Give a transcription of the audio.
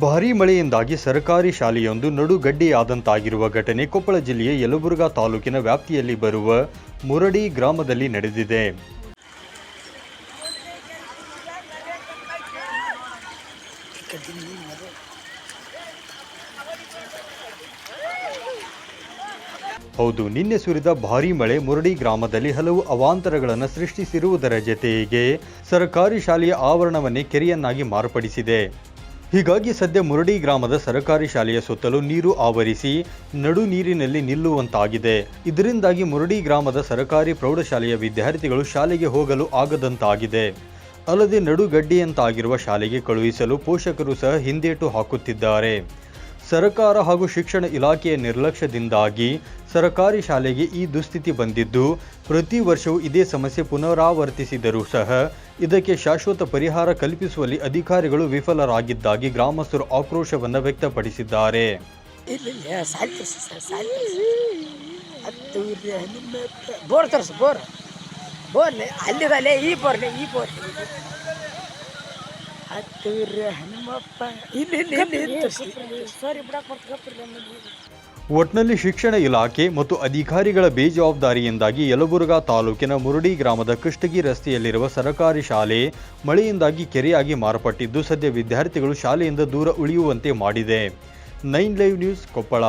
ಭಾರೀ ಮಳೆಯಿಂದಾಗಿ ಸರ್ಕಾರಿ ಶಾಲೆಯೊಂದು ನಡುಗಡ್ಡೆಯಾದಂತಾಗಿರುವ ಘಟನೆ ಕೊಪ್ಪಳ ಜಿಲ್ಲೆಯ ಯಲಬುರ್ಗಾ ತಾಲೂಕಿನ ವ್ಯಾಪ್ತಿಯಲ್ಲಿ ಬರುವ ಮುರಡಿ ಗ್ರಾಮದಲ್ಲಿ ನಡೆದಿದೆ. ಹೌದು, ನಿನ್ನೆ ಸುರಿದ ಭಾರೀ ಮಳೆ ಮುರಡಿ ಗ್ರಾಮದಲ್ಲಿ ಹಲವು ಅವಾಂತರಗಳನ್ನು ಸೃಷ್ಟಿಸಿರುವುದರ ಜತೆಗೆ ಸರ್ಕಾರಿ ಶಾಲೆಯ ಆವರಣವನ್ನೇ ಕೆರೆಯನ್ನಾಗಿ ಮಾರ್ಪಡಿಸಿದೆ. ಹೀಗಾಗಿ ಸದ್ಯ ಮುರಡಿ ಗ್ರಾಮದ ಸರಕಾರಿ ಶಾಲೆಯ ಸುತ್ತಲೂ ನೀರು ಆವರಿಸಿ ನಡು ನೀರಿನಲ್ಲಿ ನಿಲ್ಲುವಂತಾಗಿದೆ. ಇದರಿಂದಾಗಿ ಮುರಡಿ ಗ್ರಾಮದ ಸರಕಾರಿ ಪ್ರೌಢಶಾಲೆಯ ವಿದ್ಯಾರ್ಥಿಗಳು ಶಾಲೆಗೆ ಹೋಗಲು ಆಗದಂತಾಗಿದೆ. ಅಲ್ಲದೆ ನಡುಗಡ್ಡಿಯಂತಾಗಿರುವ ಶಾಲೆಗೆ ಕಳುಹಿಸಲು ಪೋಷಕರು ಸಹ ಹಿಂದೇಟು ಹಾಕುತ್ತಿದ್ದಾರೆ. ಸರ್ಕಾರ ಹಾಗೂ ಶಿಕ್ಷಣ ಇಲಾಖೆಯ ನಿರ್ಲಕ್ಷ್ಯದಿಂದಾಗಿ ಸರ್ಕಾರಿ ಶಾಲೆಗೆ ಈ ದುಸ್ಥಿತಿ ಬಂದಿದ್ದು, ಪ್ರತಿ ವರ್ಷವೂ ಇದೇ ಸಮಸ್ಯೆ ಪುನರಾವರ್ತಿಸಿದರೂ ಸಹ ಇದಕ್ಕೆ ಶಾಶ್ವತ ಪರಿಹಾರ ಕಲ್ಪಿಸುವಲ್ಲಿ ಅಧಿಕಾರಿಗಳು ವಿಫಲರಾಗಿದ್ದಾಗಿ ಗ್ರಾಮಸ್ಥರು ಆಕ್ರೋಶವನ್ನು ವ್ಯಕ್ತಪಡಿಸಿದ್ದಾರೆ. Bore bore. ಅಲ್ಲಿದಲ್ಲೇ ಈ ಬೋರ್ಲೆ ಹತ್ತು ಇರ್ರಿ ಹನುಮಪ್ಪ. ಇಲ್ಲಿ ಇಲ್ಲಿ ಇಲ್ಲಿ ಇಲ್ಲಿ. ತರ್ಸಿ ಸರಿ ಬಿಡಕ್ಕೆ ಬರ್ತ ಒಟ್ನಲ್ಲಿ ಶಿಕ್ಷಣ ಇಲಾಖೆ ಮತ್ತು ಅಧಿಕಾರಿಗಳ ಬೇಜವಾಬ್ದಾರಿಯಿಂದಾಗಿ ಯಲಬುರ್ಗಾ ತಾಲೂಕಿನ ಮುರುಡಿ ಗ್ರಾಮದ ಕೃಷ್ಣಗಿ ರಸ್ತೆಯಲ್ಲಿರುವ ಸರಕಾರಿ ಶಾಲೆ ಮಳೆಯಿಂದಾಗಿ ಕೆರೆಯಾಗಿ ಮಾರ್ಪಟ್ಟಿದ್ದು ಸದ್ಯ ವಿದ್ಯಾರ್ಥಿಗಳು ಶಾಲೆಯಿಂದ ದೂರ ಉಳಿಯುವಂತೆ ಮಾಡಿದೆ. Nine live news Koppal.